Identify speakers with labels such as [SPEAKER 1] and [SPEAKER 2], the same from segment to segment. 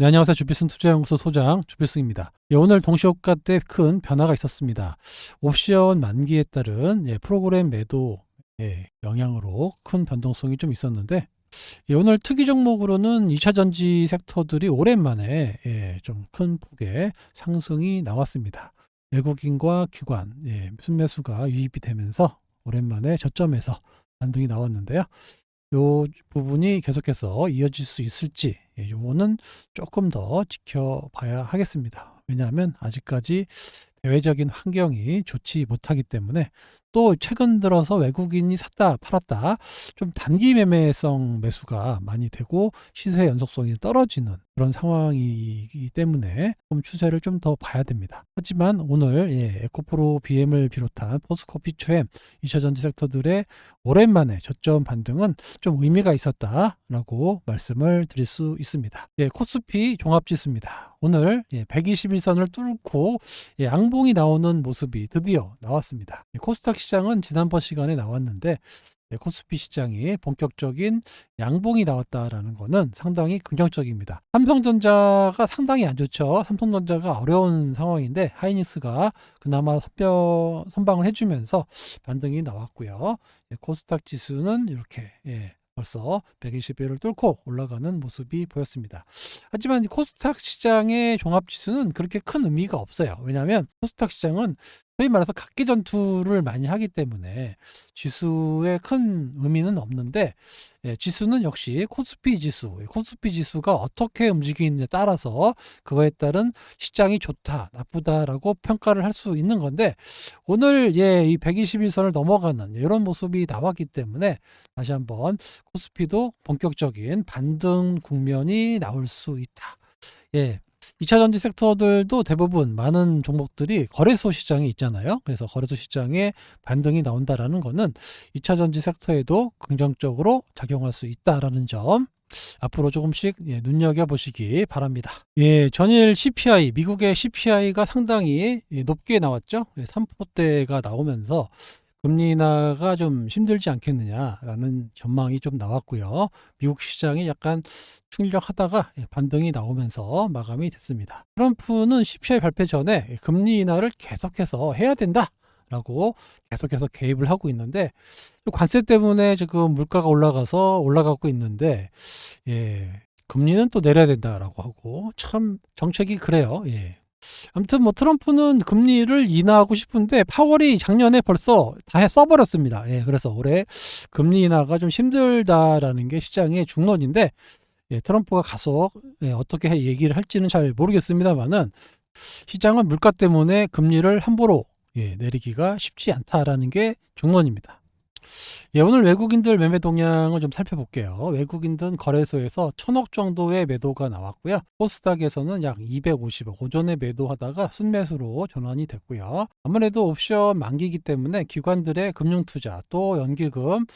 [SPEAKER 1] 네, 안녕하세요. 주필승 투자연구소 소장 주필승입니다. 예, 오늘 동시호가 때큰 변화가 있었습니다. 옵션 만기에 따른 예, 프로그램 매도 예, 영향으로 큰 변동성이 좀 있었는데 예, 오늘 특이 종목으로는 2차 전지 섹터들이 오랜만에 예, 좀 큰 폭의 상승이 나왔습니다. 외국인과 기관 예, 순매수가 유입이 되면서 오랜만에 저점에서 반등이 나왔는데요. 요 부분이 계속해서 이어질 수 있을지 예, 요거는 조금 더 지켜봐야 하겠습니다. 왜냐하면 아직까지 대외적인 환경이 좋지 못하기 때문에 또 최근 들어서 외국인이 샀다 팔았다 좀 단기 매매성 매수가 많이 되고 시세 연속성이 떨어지는 그런 상황이기 때문에 좀 추세를 좀 더 봐야 됩니다. 하지만 오늘 예, 에코프로 BM을 비롯한 포스코피 초엠 2차전지 섹터들의 오랜만에 저점 반등은 좀 의미가 있었다라고 말씀을 드릴 수 있습니다. 예, 코스피 종합지수입니다. 오늘 예, 121선을 뚫고 예, 양봉이 나오는 모습이 드디어 나왔습니다. 예, 코스닥 시장은 지난번 시간에 나왔는데 예, 코스피 시장이 본격적인 양봉이 나왔다라는 것은 상당히 긍정적입니다. 삼성전자가 상당히 안 좋죠. 삼성전자가 어려운 상황인데 하이닉스가 그나마 선별, 선방을 해주면서 반등이 나왔고요. 예, 코스닥 지수는 이렇게 예, 벌써 120배를 뚫고 올라가는 모습이 보였습니다. 하지만 이 코스닥 시장의 종합지수는 그렇게 큰 의미가 없어요. 왜냐하면 코스닥 시장은 소위 말해서 각기 전투를 많이 하기 때문에 지수에 큰 의미는 없는데 예, 지수는 역시 코스피 지수, 코스피 지수가 어떻게 움직이느냐에 따라서 그거에 따른 시장이 좋다, 나쁘다라고 평가를 할 수 있는 건데 오늘 예, 이 121선을 넘어가는 이런 모습이 나왔기 때문에 다시 한번 코스피도 본격적인 반등 국면이 나올 수 있다. 예, 2차 전지 섹터들도 대부분 많은 종목들이 거래소 시장에 있잖아요. 그래서 거래소 시장에 반등이 나온다라는 거는 2차 전지 섹터에도 긍정적으로 작용할 수 있다라는 점 앞으로 조금씩 예, 눈여겨 보시기 바랍니다. 예, 전일 CPI 미국의 CPI가 상당히 예, 높게 나왔죠. 예, 3%대가 나오면서 금리 인하가 좀 힘들지 않겠느냐라는 전망이 좀 나왔고요. 미국 시장이 약간 충격하다가 예, 반등이 나오면서 마감이 됐습니다. 트럼프는 CPI 발표 전에 금리 인하를 계속해서 해야 된다. 라고 계속해서 개입을 하고 있는데 관세 때문에 지금 물가가 올라가서 올라가고 있는데 예 금리는 또 내려야 된다라고 하고 참 정책이 그래요 예 아무튼 뭐 트럼프는 금리를 인하하고 싶은데 파월이 작년에 벌써 다 써버렸습니다. 예, 그래서 올해 금리 인하가 좀 힘들다라는 게 시장의 중론인데 예, 트럼프가 가서 예, 어떻게 얘기를 할지는 잘 모르겠습니다만은 시장은 물가 때문에 금리를 함부로 예, 내리기가 쉽지 않다라는 게 중론입니다. 예, 오늘 외국인들 매매 동향을 좀 살펴볼게요. 외국인들 거래소에서 천억 정도의 매도가 나왔고요. 코스닥에서는 약 250억 오전에 매도하다가 순매수로 전환이 됐고요. 아무래도 옵션 만기이기 때문에 기관들의 금융투자 또 연기금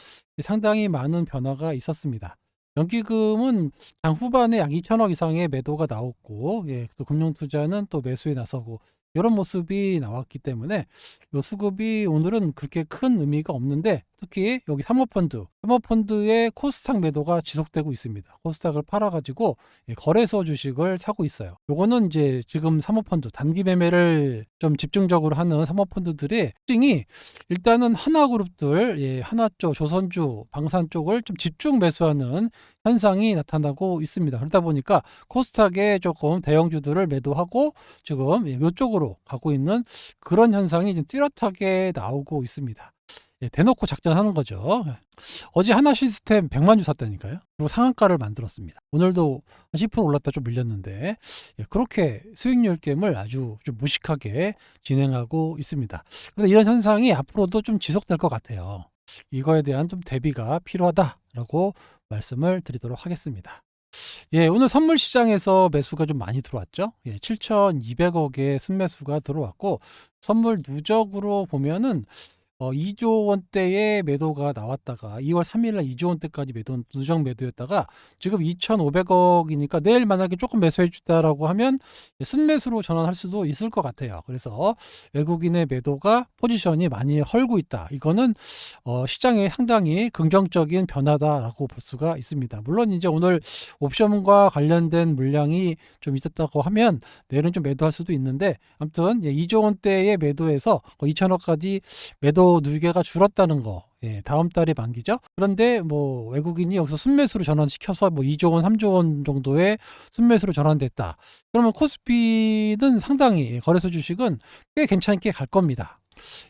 [SPEAKER 1] 상당히 많은 변화가 있었습니다. 연기금은 장 후반에 약 2천억 이상의 매도가 나왔고, 예, 또 금융투자는 또 매수에 나서고, 이런 모습이 나왔기 때문에 요 수급이 오늘은 그렇게 큰 의미가 없는데 특히 여기 사모펀드, 사모펀드의 코스닥 매도가 지속되고 있습니다. 코스닥을 팔아가지고 거래소 주식을 사고 있어요. 요거는 이제 지금 사모펀드 단기 매매를 좀 집중적으로 하는 사모펀드들의 특징이 일단은 하나그룹들, 예, 하나 쪽, 조선주, 방산 쪽을 좀 집중 매수하는 현상이 나타나고 있습니다. 그러다 보니까 코스닥에 조금 대형주들을 매도하고 지금 이쪽으로 가고 있는 그런 현상이 좀 뚜렷하게 나오고 있습니다. 예, 대놓고 작전하는 거죠. 예. 어제 하나 시스템 100만 주 샀다니까요. 그리고 상한가를 만들었습니다. 오늘도 10% 올랐다 좀 밀렸는데 예, 그렇게 수익률 게임을 아주 좀 무식하게 진행하고 있습니다. 그래서 이런 현상이 앞으로도 좀 지속될 것 같아요. 이거에 대한 좀 대비가 필요하다라고 말씀을 드리도록 하겠습니다. 예, 오늘 선물 시장에서 매수가 좀 많이 들어왔죠. 예, 7,200억의 순매수가 들어왔고 선물 누적으로 보면은 어 2조 원대의 매도가 나왔다가 2월 3일 날 2조 원대까지 매도 누적 매도였다가 지금 2,500억이니까 내일 만약에 조금 매수해 주다라고 하면 순매수로 전환할 수도 있을 것 같아요. 그래서 외국인의 매도가 포지션이 많이 헐고 있다. 이거는 어 시장에 상당히 긍정적인 변화다라고 볼 수가 있습니다. 물론 이제 오늘 옵션과 관련된 물량이 좀 있었다고 하면 내일은 좀 매도할 수도 있는데 아무튼 예, 2조 원대의 매도에서 2천억까지 매도 누계가 줄었다는 거. 예, 다음 달에 만기죠. 그런데 뭐 외국인이 여기서 순매수로 전환시켜서 뭐 2조 원, 3조 원 정도의 순매수로 전환됐다. 그러면 코스피는 상당히 예, 거래소 주식은 꽤 괜찮게 갈 겁니다.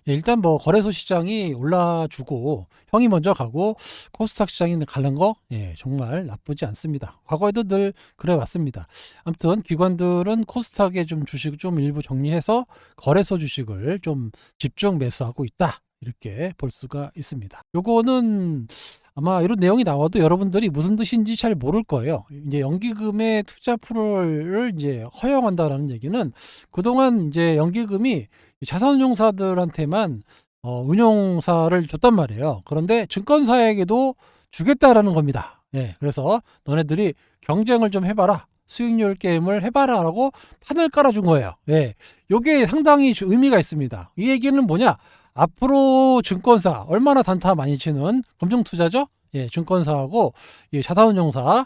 [SPEAKER 1] 예, 일단 뭐 거래소 시장이 올라주고 형이 먼저 가고 코스닥 시장이 가는 거 예, 정말 나쁘지 않습니다. 과거에도 늘 그래 왔습니다. 아무튼 기관들은 코스닥에 좀 주식 좀 일부 정리해서 거래소 주식을 좀 집중 매수하고 있다. 이렇게 볼 수가 있습니다. 요거는 아마 이런 내용이 나와도 여러분들이 무슨 뜻인지 잘 모를 거예요. 이제 연기금의 투자 프로를 이제 허용한다라는 얘기는 그동안 이제 연기금이 자산운용사들한테만 어, 운용사를 줬단 말이에요. 그런데 증권사에게도 주겠다라는 겁니다. 예, 그래서 너네들이 경쟁을 좀 해봐라. 수익률 게임을 해봐라라고 판을 깔아준 거예요. 예, 요게 상당히 주- 의미가 있습니다. 이 얘기는 뭐냐? 앞으로 증권사 얼마나 단타 많이 치는 검증 투자죠? 예, 증권사하고 예, 자산운용사,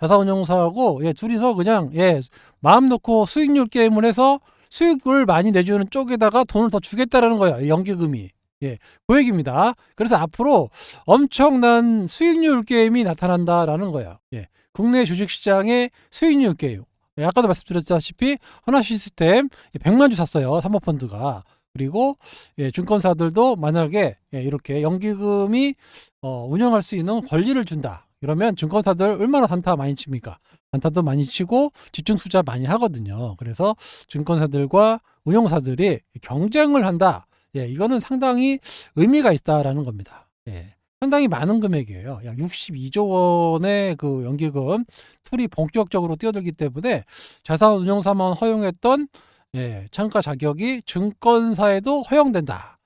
[SPEAKER 1] 자산운용사하고 예, 둘이서 그냥 예, 마음 놓고 수익률 게임을 해서 수익을 많이 내주는 쪽에다가 돈을 더 주겠다라는 거예요. 연기금이. 예, 그 얘기입니다. 그래서 앞으로 엄청난 수익률 게임이 나타난다라는 거예요. 예, 국내 주식시장의 수익률 게임. 예, 아까도 말씀드렸다시피 하나 시스템 100만 주 샀어요. 사모펀드가. 그리고 예, 증권사들도 만약에 예, 이렇게 연기금이 어, 운영할 수 있는 권리를 준다. 이러면 증권사들 얼마나 단타 많이 칩니까? 단타도 많이 치고 집중 투자 많이 하거든요. 그래서 증권사들과 운용사들이 경쟁을 한다. 예, 이거는 상당히 의미가 있다라는 겁니다. 예. 상당히 많은 금액이에요. 약 62조 원의 그 연기금 툴이 본격적으로 뛰어들기 때문에 자산 운용사만 허용했던 예, 창가 자격이 증권사에도 허용된다.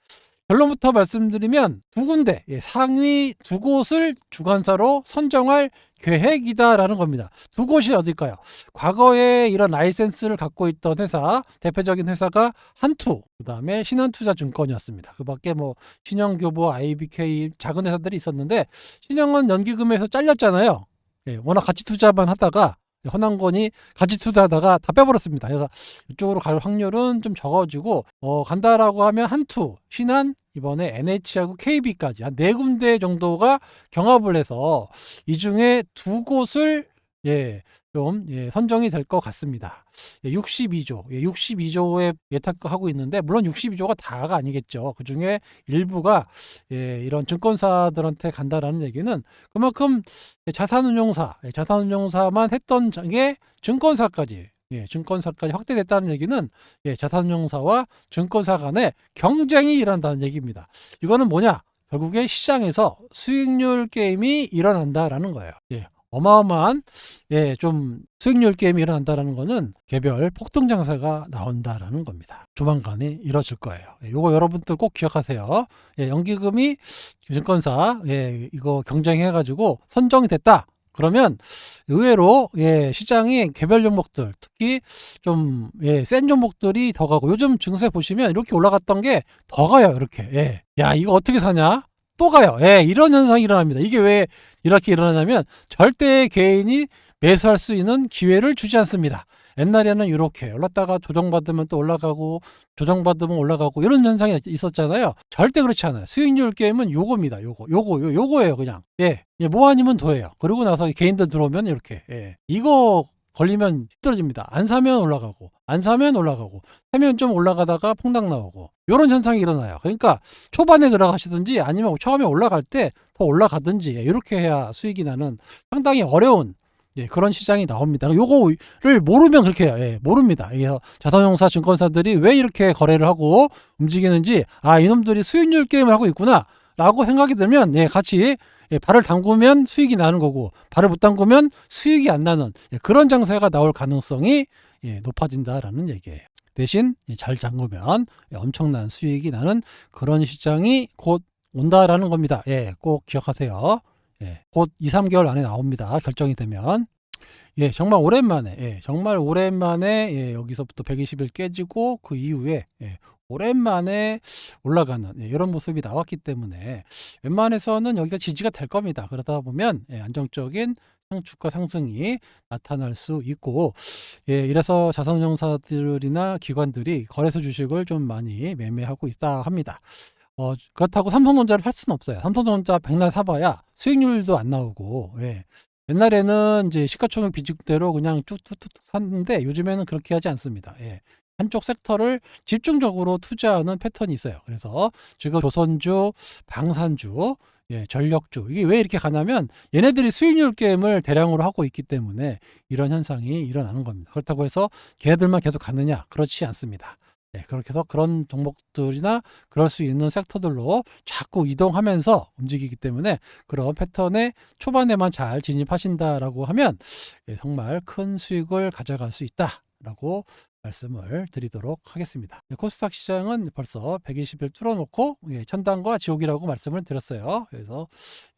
[SPEAKER 1] 결론부터 말씀드리면 두 군데 예, 상위 두 곳을 주관사로 선정할 계획이다라는 겁니다. 두 곳이 어딜까요? 과거에 이런 라이센스를 갖고 있던 회사 대표적인 회사가 한투 그다음에 신한투자증권이었습니다. 그밖에 뭐 신영교보, IBK 작은 회사들이 있었는데 신영은 연기금에서 잘렸잖아요. 예, 워낙 가치 투자만 하다가 허난권이 가치 투자하다가 다 빼버렸습니다. 그래서 이쪽으로 갈 확률은 좀 적어지고 어, 간다라고 하면 한투, 신한, 이번에 NH하고 KB까지 한 네 군데 정도가 경합을 해서 이 중에 두 곳을 예, 좀 예, 선정이 될 것 같습니다. 예, 62조, 예, 62조에 예탁하고 있는데 물론 62조가 다가 아니겠죠. 그 중에 일부가 예, 이런 증권사들한테 간다라는 얘기는 그만큼 자산운용사, 예, 자산운용사만 했던 게 증권사까지 예, 증권사까지 확대됐다는 얘기는 예, 자산운용사와 증권사 간의 경쟁이 일어난다는 얘기입니다. 이거는 뭐냐? 결국에 시장에서 수익률 게임이 일어난다라는 거예요. 예, 어마어마한 예, 좀 수익률 게임이 일어난다라는 거는 개별 폭등 장세가 나온다라는 겁니다. 조만간에 이뤄질 거예요. 예, 요거 여러분들 꼭 기억하세요. 예, 연기금이 증권사 예, 이거 경쟁해 가지고 선정이 됐다. 그러면 의외로 예, 시장이 개별 종목들 특히 좀 예, 센 종목들이 더 가고 요즘 증세 보시면 이렇게 올라갔던 게 더 가요. 이렇게. 예. 야, 이거 어떻게 사냐? 또 가요. 예, 이런 현상이 일어납니다. 이게 왜 이렇게 일어나냐면 절대 개인이 매수할 수 있는 기회를 주지 않습니다. 옛날에는 이렇게 올랐다가 조정받으면 또 올라가고 조정받으면 올라가고 이런 현상이 있었잖아요. 절대 그렇지 않아요. 수익률 게임은 요겁니다. 요거, 요거, 요, 요거예요. 그냥. 예. 예, 뭐 아니면 도예요. 그리고 나서 개인들 들어오면 이렇게. 예. 이거 걸리면 힘들어집니다. 안 사면 올라가고, 안 사면 올라가고, 사면 좀 올라가다가 폭락 나오고, 이런 현상이 일어나요. 그러니까 초반에 들어가시든지 아니면 처음에 올라갈 때 더 올라가든지, 이렇게 해야 수익이 나는 상당히 어려운 예, 그런 시장이 나옵니다. 요거를 모르면 그렇게. 예, 모릅니다. 그래서 자산운용사 증권사들이 왜 이렇게 거래를 하고 움직이는지, 아, 이놈들이 수익률 게임을 하고 있구나. 라고 생각이 들면, 예, 같이 예, 발을 담그면 수익이 나는 거고, 발을 못 담그면 수익이 안 나는 예, 그런 장세가 나올 가능성이 예, 높아진다라는 얘기예요. 대신 잘 잠그면 엄청난 수익이 나는 그런 시장이 곧 온다라는 겁니다. 예, 꼭 기억하세요. 예, 곧 2, 3개월 안에 나옵니다. 결정이 되면. 예, 정말 오랜만에, 예, 정말 오랜만에, 예, 여기서부터 120일 깨지고 그 이후에, 예, 오랜만에 올라가는 예, 이런 모습이 나왔기 때문에 웬만해서는 여기가 지지가 될 겁니다. 그러다 보면 예, 안정적인 상주가 상승이 나타날 수 있고 예, 이래서 자산운용사들이나 기관들이 거래소 주식을 좀 많이 매매하고 있다 합니다. 어, 그렇다고 삼성전자를 팔 수는 없어요. 삼성전자 백날 사봐야 수익률도 안 나오고 예. 옛날에는 이제 시가총액 비중대로 그냥 쭉쭉쭉 샀는데 요즘에는 그렇게 하지 않습니다. 예. 한쪽 섹터를 집중적으로 투자하는 패턴이 있어요. 그래서 지금 조선주, 방산주, 예, 전력주 이게 왜 이렇게 가냐면 얘네들이 수익률 게임을 대량으로 하고 있기 때문에 이런 현상이 일어나는 겁니다. 그렇다고 해서 걔네들만 계속 가느냐? 그렇지 않습니다. 예, 그렇게 해서 그런 종목들이나 그럴 수 있는 섹터들로 자꾸 이동하면서 움직이기 때문에 그런 패턴에 초반에만 잘 진입하신다라고 하면 예, 정말 큰 수익을 가져갈 수 있다라고 말씀을 드리도록 하겠습니다. 네, 코스닥 시장은 벌써 120일 뚫어놓고 예, 천당과 지옥이라고 말씀을 드렸어요. 그래서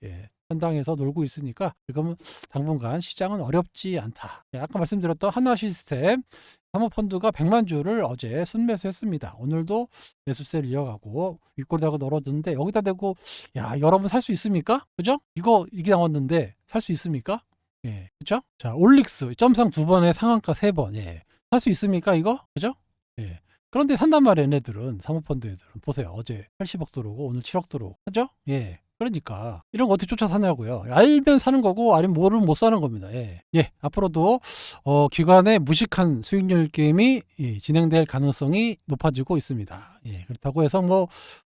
[SPEAKER 1] 예, 천당에서 놀고 있으니까 지금 당분간 시장은 어렵지 않다. 예, 아까 말씀드렸던 한화 시스템 사모펀드가 100만 주를 어제 순매수했습니다. 오늘도 매수세를 이어가고 윗골다가 널어졌는데 여기다 대고 야 여러분 살 수 있습니까? 그죠? 이거 이게 나왔는데 살 수 있습니까? 예, 그죠? 자 올릭스 점상 두 번에 상한가 세 번. 예. 살 수 있습니까 이거? 그죠? 예. 그런데 산단 말이에요 얘네들은 사모펀드 애들은 보세요 어제 80억 들어오고 오늘 7억 들어오고 하죠? 예. 그러니까 이런 거 어떻게 쫓아 사냐고요. 알면 사는 거고 아니면 모르면 못 사는 겁니다. 예. 예. 앞으로도 어, 기관의 무식한 수익률 게임이 예, 진행될 가능성이 높아지고 있습니다. 예. 그렇다고 해서 뭐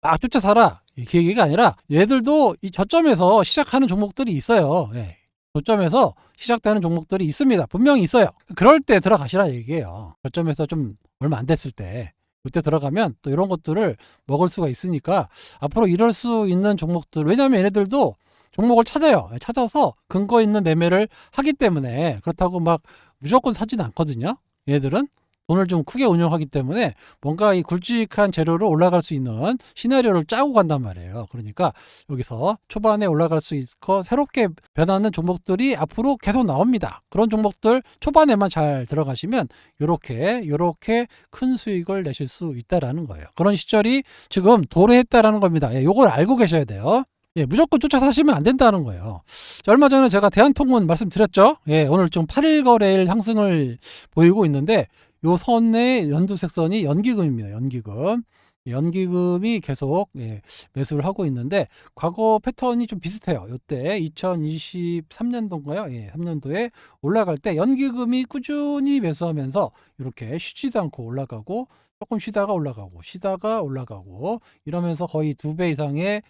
[SPEAKER 1] 막 쫓아 살아 이 얘기가 아니라 얘들도 이 저점에서 시작하는 종목들이 있어요. 예. 저점에서 시작되는 종목들이 있습니다. 분명히 있어요. 그럴 때 들어가시라 얘기예요. 저점에서 좀 얼마 안 됐을 때 그때 들어가면 또 이런 것들을 먹을 수가 있으니까 앞으로 이럴 수 있는 종목들 왜냐하면 얘네들도 종목을 찾아요. 찾아서 근거 있는 매매를 하기 때문에 그렇다고 막 무조건 사지는 않거든요. 얘들은 돈을 좀 크게 운영하기 때문에 뭔가 이 굵직한 재료로 올라갈 수 있는 시나리오를 짜고 간단 말이에요. 그러니까 여기서 초반에 올라갈 수 있고 새롭게 변하는 종목들이 앞으로 계속 나옵니다. 그런 종목들 초반에만 잘 들어가시면 요렇게 요렇게 큰 수익을 내실 수 있다라는 거예요. 그런 시절이 지금 도래했다라는 겁니다. 예, 요걸 알고 계셔야 돼요. 예, 무조건 쫓아 사시면 안 된다는 거예요. 자, 얼마 전에 제가 대한통운 말씀드렸죠. 예, 오늘 좀 8일 거래일 상승을 보이고 있는데 요 선의 연두색 선이 연기금입니다. 연기금. 연기금이 계속 예, 매수를 하고 있는데 과거 패턴이 좀 비슷해요. 이때 2023년도인가요? 예, 3년도에 올라갈 때 연기금이 꾸준히 매수하면서 이렇게 쉬지도 않고 올라가고 조금 쉬다가 올라가고 쉬다가 올라가고 이러면서 거의 두 배 이상의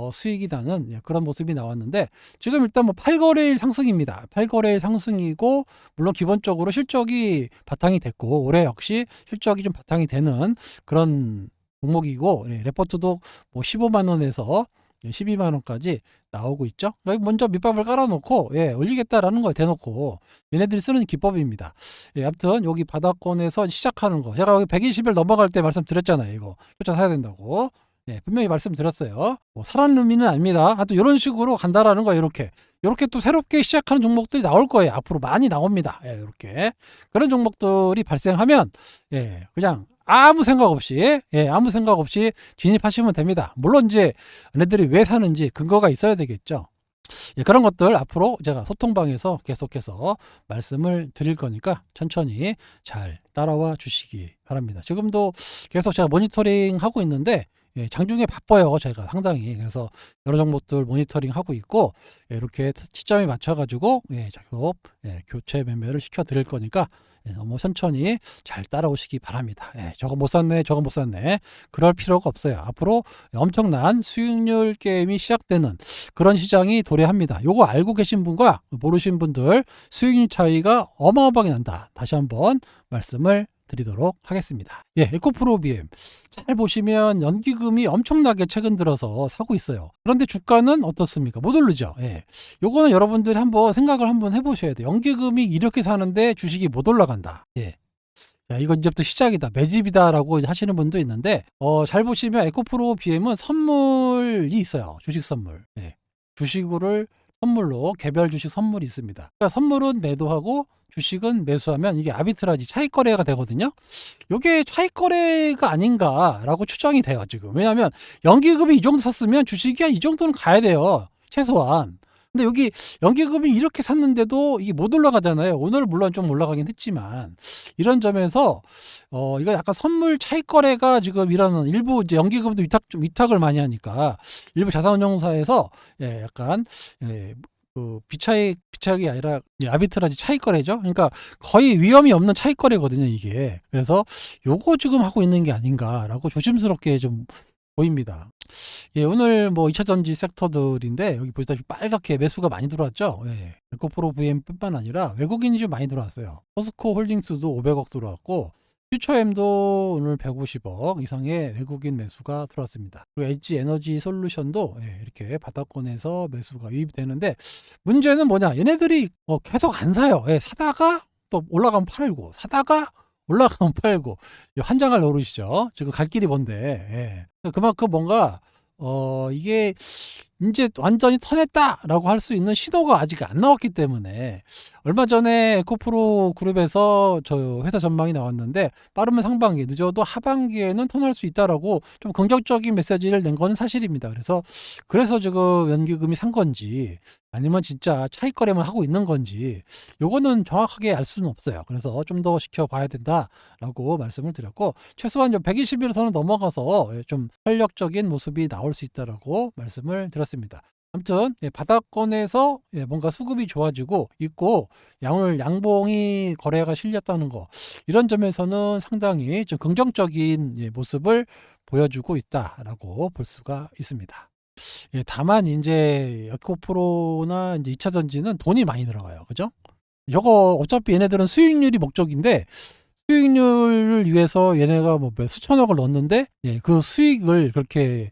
[SPEAKER 1] 어, 수익이 나는 예, 그런 모습이 나왔는데 지금 일단 뭐 8거래일 상승입니다. 8거래일 상승이고 물론 기본적으로 실적이 바탕이 됐고 올해 역시 실적이 좀 바탕이 되는 그런 종목이고 예, 레포트도 뭐 15만 원에서 12만 원까지 나오고 있죠. 먼저 밑밥을 깔아놓고 예, 올리겠다라는 거예요. 대놓고 얘네들이 쓰는 기법입니다. 예, 아무튼 여기 바닥권에서 시작하는 거 제가 여기 120일 넘어갈 때 말씀드렸잖아요. 이거 쫓아 사야 된다고. 예, 분명히 말씀드렸어요. 뭐 사라는 의미는 아닙니다. 하여튼 이런 식으로 간다라는 거예요. 이렇게. 이렇게 또 새롭게 시작하는 종목들이 나올 거예요. 앞으로 많이 나옵니다. 예, 이렇게. 그런 종목들이 발생하면 예, 그냥 아무 생각 없이 예, 아무 생각 없이 진입하시면 됩니다. 물론 이제 얘네들이 왜 사는지 근거가 있어야 되겠죠. 예, 그런 것들 앞으로 제가 소통방에서 계속해서 말씀을 드릴 거니까 천천히 잘 따라와 주시기 바랍니다. 지금도 계속 제가 모니터링 하고 있는데 예, 장중에 바빠요. 저희가 상당히. 그래서 여러 종목들 모니터링 하고 있고 예, 이렇게 시점에 맞춰 가지고 예, 계속 예, 교체 매매를 시켜 드릴 거니까 예, 너무 천천히 잘 따라오시기 바랍니다. 예, 저거 못 샀네, 저거 못 샀네. 그럴 필요가 없어요. 앞으로 엄청난 수익률 게임이 시작되는 그런 시장이 도래합니다. 요거 알고 계신 분과 모르신 분들 수익률 차이가 어마어마하게 난다. 다시 한번 말씀을 드리도록 하겠습니다. 예, 에코프로비엠. 잘 보시면 연기금이 엄청나게 최근 들어서 사고 있어요. 그런데 주가는 어떻습니까? 못 오르죠. 예. 요거는 여러분들이 한번 생각을 한번 해보셔야 돼요. 연기금이 이렇게 사는데 주식이 못 올라간다. 예. 자, 이건 이제부터 시작이다. 매집이다라고 하시는 분도 있는데, 어, 잘 보시면 에코프로 BM은 선물이 있어요. 주식 선물. 예. 주식을 선물로 개별 주식 선물이 있습니다. 그러니까 선물은 매도하고 주식은 매수하면 이게 아비트라지 차익 거래가 되거든요. 이게 차익 거래가 아닌가라고 추정이 돼요, 지금. 왜냐하면 연기금이 이 정도 샀으면 주식이 한 이 정도는 가야 돼요. 최소한. 근데 여기 연기금이 이렇게 샀는데도 이게 못 올라가잖아요. 오늘 물론 좀 올라가긴 했지만 이런 점에서 어 이거 약간 선물 차익 거래가 지금 이런 일부 이제 연기금도 위탁 좀 위탁을 많이 하니까 일부 자산운용사에서 예 약간 예, 그 비차익 비차익이 아니라 예, 아비트라지 차익 거래죠. 그러니까 거의 위험이 없는 차익 거래거든요, 이게. 그래서 요거 지금 하고 있는 게 아닌가라고 조심스럽게 좀 보입니다. 예, 오늘 뭐 2차 전지 섹터들인데 여기 보시다시피 빨갛게 매수가 많이 들어왔죠. 예. 에코프로 VM뿐만 아니라 외국인이 좀 많이 들어왔어요. 포스코 홀딩스도 500억 들어왔고 퓨처엠도 오늘 150억 이상의 외국인 매수가 들어왔습니다. 그리고 엣지 에너지 솔루션도 예, 이렇게 바닥권에서 매수가 유입이 되는데 문제는 뭐냐? 얘네들이 어, 계속 안 사요. 예, 사다가 또 올라가면 팔고 사다가 올라가면 팔고 이 한장을 노르시죠. 지금 갈 길이 뭔데 예. 그만큼 뭔가 어 이게 이제 완전히 턴했다라고 할 수 있는 신호가 아직 안 나왔기 때문에 얼마 전에 에코프로 그룹에서 저 회사 전망이 나왔는데 빠르면 상반기 늦어도 하반기에는 턴할 수 있다라고 좀 긍정적인 메시지를 낸 거는 사실입니다. 그래서 그래서 지금 연기금이 산 건지 아니면 진짜 차익 거래만 하고 있는 건지 요거는 정확하게 알 수는 없어요. 그래서 좀 더 지켜봐야 된다라고 말씀을 드렸고 최소한 120일선을 넘어가서 예, 좀 활력적인 모습이 나올 수 있다라고 말씀을 드렸습니다. 아무튼 예, 바닥권에서 예, 뭔가 수급이 좋아지고 있고 양을 양봉이 거래가 실렸다는 거 이런 점에서는 상당히 좀 긍정적인 예, 모습을 보여주고 있다라고 볼 수가 있습니다. 예, 다만 이제 에코프로나 이제 2차 전지는 돈이 많이 들어가요. 그죠? 이거 어차피 얘네들은 수익률이 목적인데 수익률을 위해서 얘네가 뭐 몇 수천억을 넣었는데 예, 그 수익을 그렇게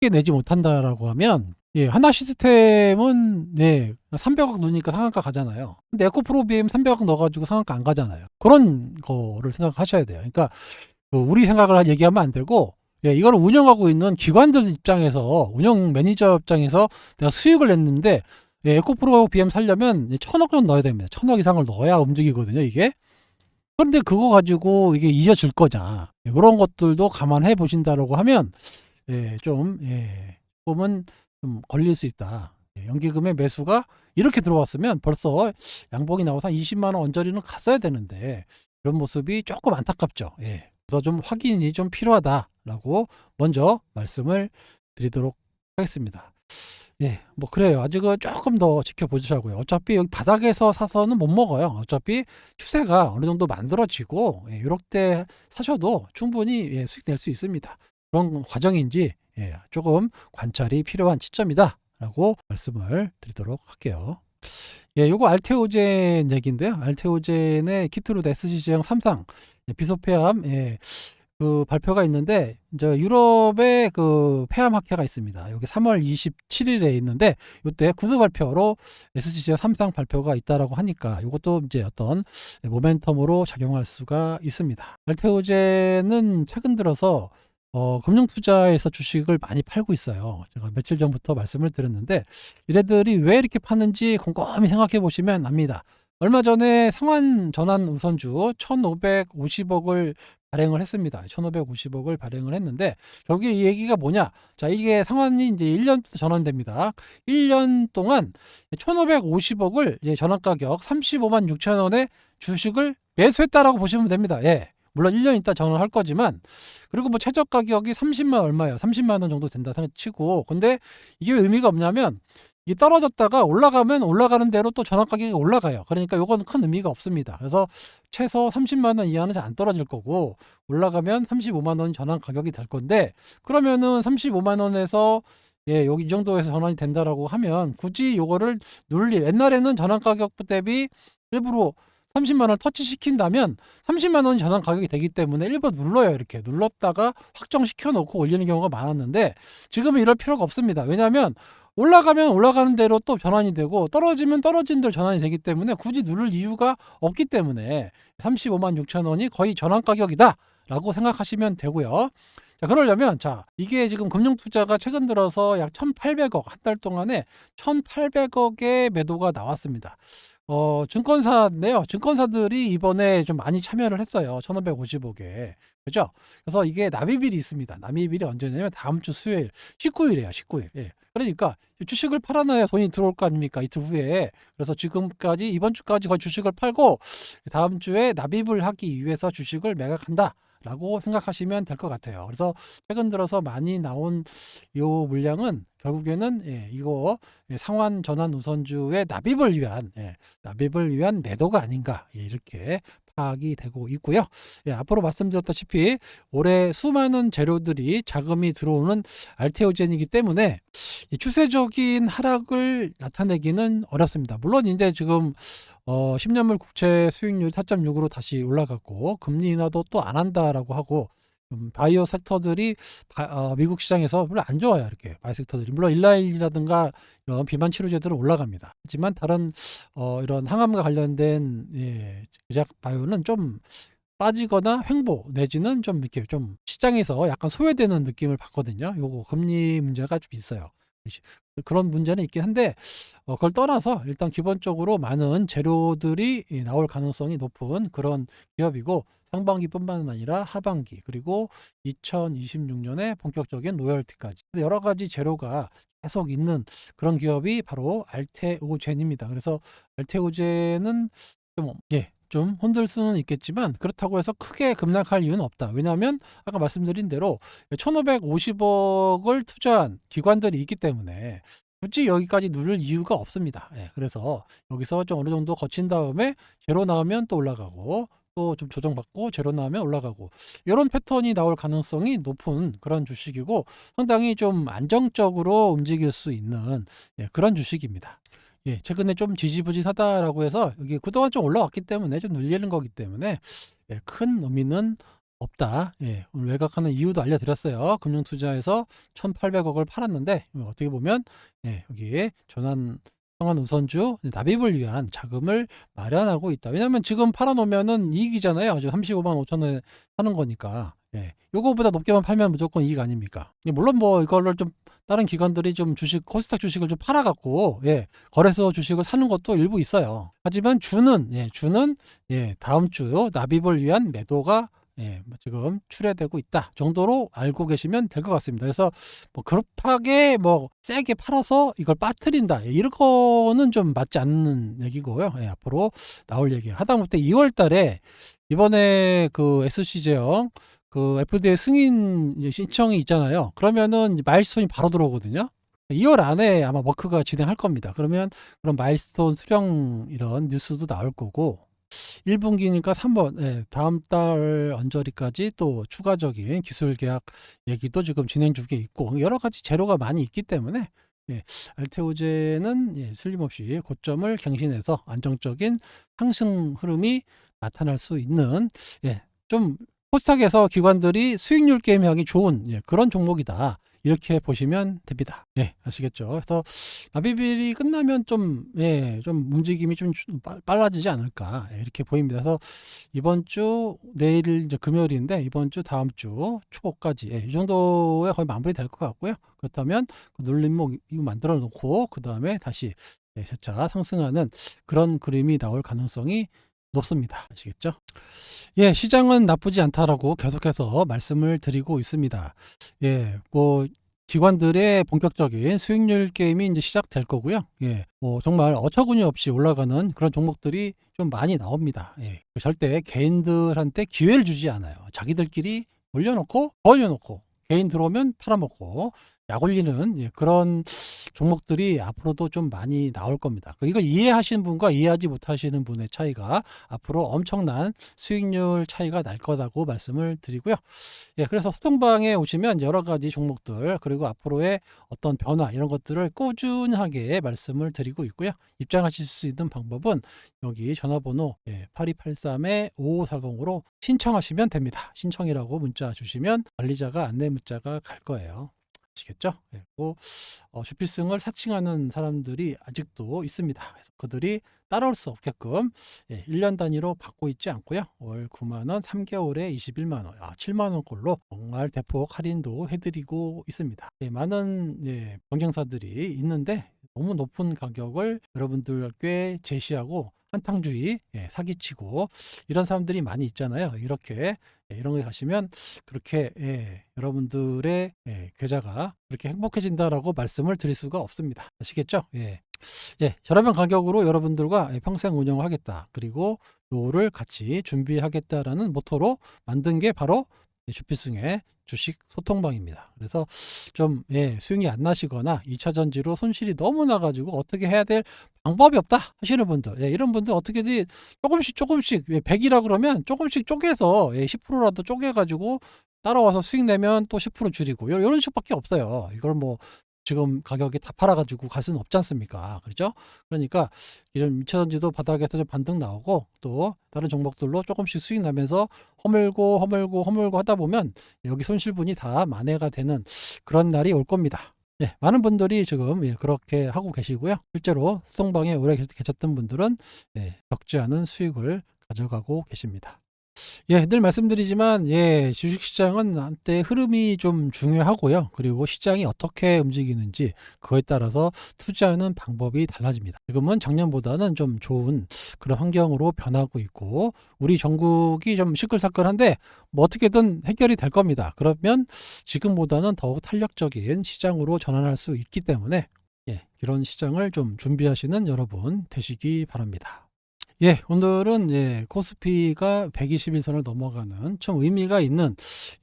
[SPEAKER 1] 크게 내지 못한다라고 하면 예, 하나 시스템은 네, 300억 넣으니까 상한가 가잖아요. 근데 에코프로 BM 300억 넣어가지고 상한가 안 가잖아요. 그런 거를 생각하셔야 돼요. 그러니까 그 우리 생각을 얘기하면 안 되고 예, 이걸 운영하고 있는 기관들 입장에서 운영 매니저 입장에서 내가 수익을 냈는데 예, 에코프로 BM 살려면 천억 원 넣어야 됩니다. 천억 이상을 넣어야 움직이거든요, 이게. 그런데 그거 가지고 이게 잊어질 거냐. 예, 그런 것들도 감안해 보신다라고 하면 예, 좀 예, 조금은 좀 걸릴 수 있다. 예, 연기금의 매수가 이렇게 들어왔으면 벌써 양봉이 나와서 한 20만 원 언저리는 갔어야 되는데 그런 모습이 조금 안타깝죠. 예. 그래서 좀 확인이 좀 필요하다 라고 먼저 말씀을 드리도록 하겠습니다. 예, 뭐 그래요. 아직은 조금 더 지켜보자고요. 어차피 여기 바닥에서 사서는 못 먹어요. 어차피 추세가 어느 정도 만들어지고 예, 이럴 때 사셔도 충분히 예, 수익 낼 수 있습니다. 그런 과정인지 예, 조금 관찰이 필요한 시점이다라고 말씀을 드리도록 할게요. 예, 요거 알테오젠 얘기인데요. 알테오젠의 키트로드 SG 제형 3상 예, 비소폐암 예, 그 발표가 있는데 이제 유럽에 그 폐암 학회가 있습니다. 여기 3월 27일에 있는데 이때 구두 발표로 SGJ 3상 발표가 있다라고 하니까 이것도 이제 어떤 모멘텀으로 작용할 수가 있습니다. 알테오젠은 최근 들어서 어, 금융 투자에서 주식을 많이 팔고 있어요. 제가 며칠 전부터 말씀을 드렸는데, 이래들이 왜 이렇게 파는지 곰곰이 생각해 보시면 압니다. 얼마 전에 상환 전환 우선주 1,550억을 발행을 했습니다. 1,550억을 발행을 했는데, 결국 이 얘기가 뭐냐? 자, 이게 상환이 이제 1년부터 전환됩니다. 1년 동안 1,550억을 예, 전환 가격 35만 6천 원에 주식을 매수했다라고 보시면 됩니다. 예. 물론 1년 있다 전환할 거지만 그리고 뭐 최저 가격이 30만 얼마예요? 30만 원 정도 된다 치고 근데 이게 왜 의미가 없냐면 이 떨어졌다가 올라가면 올라가는 대로 또 전환 가격이 올라가요. 그러니까 요거는 큰 의미가 없습니다. 그래서 최소 30만 원 이하는 잘 안 떨어질 거고 올라가면 35만 원 전환 가격이 될 건데 그러면은 35만 원에서 예, 여기 이 정도에서 전환이 된다라고 하면 굳이 요거를 눌리 옛날에는 전환 가격 대비 일부러 30만 원을 터치시킨다면 30만 원이 전환 가격이 되기 때문에 일부 눌러요 이렇게 눌렀다가 확정시켜 놓고 올리는 경우가 많았는데 지금은 이럴 필요가 없습니다 왜냐하면 올라가면 올라가는 대로 또 전환이 되고 떨어지면 떨어진 대로 전환이 되기 때문에 굳이 누를 이유가 없기 때문에 35만 6천 원이 거의 전환 가격이다라고 생각하시면 되고요. 자, 그러려면 자, 이게 지금 금융 투자가 최근 들어서 약 1,800억 한 달 동안에 1,800억의 매도가 나왔습니다. 어, 증권사인데요. 증권사들이 이번에 좀 많이 참여를 했어요. 1,550억에. 그죠? 그래서 이게 납입일이 있습니다. 납입일이 언제냐면 다음 주 수요일 19일이에요. 19일. 예. 그러니까 주식을 팔아놔야 돈이 들어올 거 아닙니까? 이틀 후에. 그래서 지금까지 이번 주까지 거의 주식을 팔고 다음 주에 납입을 하기 위해서 주식을 매각한다. 라고 생각하시면 될 것 같아요. 그래서 최근 들어서 많이 나온 요 물량은 결국에는 예, 이거 예, 상환 전환 우선주의 납입을 위한 예, 납입을 위한 매도가 아닌가 예, 이렇게 파악이 되고 있고요. 예, 앞으로 말씀드렸다시피 올해 수많은 재료들이 자금이 들어오는 알테오젠이기 때문에 이 추세적인 하락을 나타내기는 어렵습니다. 물론 이제 지금 어, 10년물 국채 수익률 4.6으로 다시 올라갔고 금리 인하도 또 안 한다라고 하고 음, 바이오 섹터들이 바, 어, 미국 시장에서 별로 안 좋아요. 이렇게 바이오 섹터들이 물론 일라일이라든가 이런 비만 치료제들은 올라갑니다. 하지만 다른 어, 이런 항암과 관련된 예, 제약 바이오는 좀 빠지거나 횡보 내지는 좀 이렇게 좀 시장에서 약간 소외되는 느낌을 받거든요. 요거 금리 문제가 좀 있어요. 그런 문제는 있긴 한데 어, 그걸 떠나서 일단 기본적으로 많은 재료들이 이 나올 가능성이 높은 그런 기업이고 상반기뿐만 아니라 하반기 그리고 2026년에 본격적인 로열티까지 여러 가지 재료가 계속 있는 그런 기업이 바로 알테오젠입니다. 그래서 알테오젠은 좀 예, 좀 흔들 수는 있겠지만 그렇다고 해서 크게 급락할 이유는 없다. 왜냐하면 아까 말씀드린 대로 1,550억을 투자한 기관들이 있기 때문에 굳이 여기까지 누를 이유가 없습니다. 예, 그래서 여기서 좀 어느 정도 거친 다음에 제로 나오면 또 올라가고 또 좀 조정받고 제로 나오면 올라가고 이런 패턴이 나올 가능성이 높은 그런 주식이고 상당히 좀 안정적으로 움직일 수 있는 예, 그런 주식입니다. 예, 최근에 좀 지지부진하다라고 해서 여기 그동안 좀 올라왔기 때문에 좀 눌리는 거기 때문에 예, 큰 의미는 없다. 예, 오늘 외곽하는 이유도 알려드렸어요. 금융투자에서 1,800억을 팔았는데 어떻게 보면 예, 여기에 전환 성한 우선주 납입을 위한 자금을 마련하고 있다. 왜냐하면 지금 팔아놓으면은 이익이잖아요. 지금 35만 5천 원에 사는 거니까. 예, 요거보다 높게만 팔면 무조건 이익 아닙니까? 예, 물론 뭐 이거를 좀 다른 기관들이 좀 주식 코스닥 주식을 좀 팔아갖고 예, 거래소 주식을 사는 것도 일부 있어요. 하지만 주는 예, 주는 예, 다음 주 납입을 위한 매도가 예, 뭐 지금 출해되고 있다 정도로 알고 계시면 될 것 같습니다. 그래서 뭐 급하게 뭐 세게 팔아서 이걸 빠뜨린다 예, 이런 거는 좀 맞지 않는 얘기고요. 예, 앞으로 나올 얘기 하다못해 2월달에 이번에 그 SC 제형 그 FDA 승인 신청이 있잖아요. 그러면은 마일스톤이 바로 들어오거든요. 2월 안에 아마 워크가 진행할 겁니다. 그러면 그런 마일스톤 수령 이런 뉴스도 나올 거고 1분기니까 3번 예, 다음 달 언저리까지 또 추가적인 기술 계약 얘기도 지금 진행 중에 있고 여러 가지 재료가 많이 있기 때문에 예, 알테오제는 예, 틀림없이 고점을 갱신해서 안정적인 상승 흐름이 나타날 수 있는 예, 좀 코스닥에서 기관들이 수익률 게임 하기 좋은 예, 그런 종목이다. 이렇게 보시면 됩니다. 네, 아시겠죠? 그래서 나비빌이 끝나면 좀, 예, 좀 움직임이 좀 빨라지지 않을까. 예, 이렇게 보입니다. 그래서 이번 주, 내일 이제 금요일인데, 이번 주, 다음 주 초까지, 예, 이 정도에 거의 마무리 될 것 같고요. 그렇다면 그 눌림목 이거 만들어 놓고, 그 다음에 다시 예, 차차 상승하는 그런 그림이 나올 가능성이 높습니다. 아시겠죠? 예, 시장은 나쁘지 않다라고 계속해서 말씀을 드리고 있습니다. 예, 뭐 기관들의 본격적인 수익률 게임이 이제 시작될 거고요. 예, 뭐 정말 어처구니 없이 올라가는 그런 종목들이 좀 많이 나옵니다. 예, 절대 개인들한테 기회를 주지 않아요. 자기들끼리 올려놓고 벌려놓고 개인 들어오면 팔아먹고 약 올리는 예, 그런 종목들이 앞으로도 좀 많이 나올 겁니다. 그 이거 이해하시는 분과 이해하지 못하시는 분의 차이가 앞으로 엄청난 수익률 차이가 날 거라고 말씀을 드리고요. 예, 그래서 소통방에 오시면 여러 가지 종목들 그리고 앞으로의 어떤 변화 이런 것들을 꾸준하게 말씀을 드리고 있고요. 입장하실 수 있는 방법은 여기 전화번호 예, 8283-5540으로 신청하시면 됩니다. 신청이라고 문자 주시면 관리자가 안내 문자가 갈 거예요. 아시겠죠? 예, 그리고 어, 주필승을 사칭하는 사람들이 아직도 있습니다. 그래서 그들이 따라올 수 없게끔 예, 1년 단위로 받고 있지 않고요. 월 9만 원, 3개월에 21만 원, 아, 7만 원꼴로 정말 대폭 할인도 해드리고 있습니다. 예, 많은 예, 경쟁사들이 있는데 너무 높은 가격을 여러분들께 제시하고 한탕주의 예, 사기치고 이런 사람들이 많이 있잖아요. 이렇게 예, 이런 거 가시면 그렇게 예, 여러분들의 예, 계좌가 그렇게 행복해진다라고 말씀을 드릴 수가 없습니다. 아시겠죠? 예. 예, 저렴한 가격으로 여러분들과 예, 평생 운영을 하겠다. 그리고 요를 같이 준비하겠다라는 모토로 만든 게 바로 예, 주필승의 주식 소통방입니다. 그래서 좀 예, 수익이 안 나시거나 2차 전지로 손실이 너무 나가지고 어떻게 해야 될 방법이 없다 하시는 분들, 예, 이런 분들 어떻게든 조금씩 조금씩 예, 100이라 그러면 조금씩 쪼개서 예, 10%라도 쪼개가지고 따라와서 수익 내면 또 10% 줄이고 요- 요런 식밖에 없어요. 이걸 뭐 지금 가격이 다 팔아가지고 갈 수는 없지 않습니까? 그렇죠? 그러니까 이런 2차 전지도 바닥에서 좀 반등 나오고 또 다른 종목들로 조금씩 수익 나면서 허물고 허물고 허물고 하다 보면 여기 손실분이 다 만회가 되는 그런 날이 올 겁니다. 예, 많은 분들이 지금 예, 그렇게 하고 계시고요. 실제로 수동방에 오래 계- 계셨던 분들은 예, 적지 않은 수익을 가져가고 계십니다. 예, 늘 말씀드리지만 예, 주식 시장은 한때 흐름이 좀 중요하고요. 그리고 시장이 어떻게 움직이는지 그거에 따라서 투자하는 방법이 달라집니다. 지금은 작년보다는 좀 좋은 그런 환경으로 변하고 있고 우리 전국이 좀 시끌시끌한데 뭐 어떻게든 해결이 될 겁니다. 그러면 지금보다는 더욱 탄력적인 시장으로 전환할 수 있기 때문에 예, 이런 시장을 좀 준비하시는 여러분 되시기 바랍니다. 예, 오늘은 예, 코스피가 121선을 넘어가는 좀 의미가 있는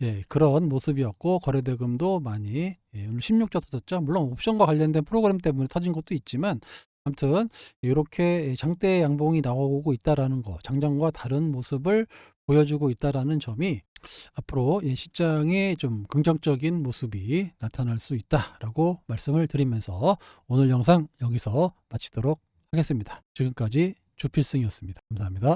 [SPEAKER 1] 예, 그런 모습이었고 거래대금도 많이 예, 오늘 16조 터졌죠. 물론 옵션과 관련된 프로그램 때문에 터진 것도 있지만 아무튼 이렇게 장대 양봉이 나오고 있다라는 거, 장전과 다른 모습을 보여주고 있다라는 점이 앞으로 이 시장에 좀 긍정적인 모습이 나타날 수 있다라고 말씀을 드리면서 오늘 영상 여기서 마치도록 하겠습니다. 지금까지 주필승이었습니다. 감사합니다.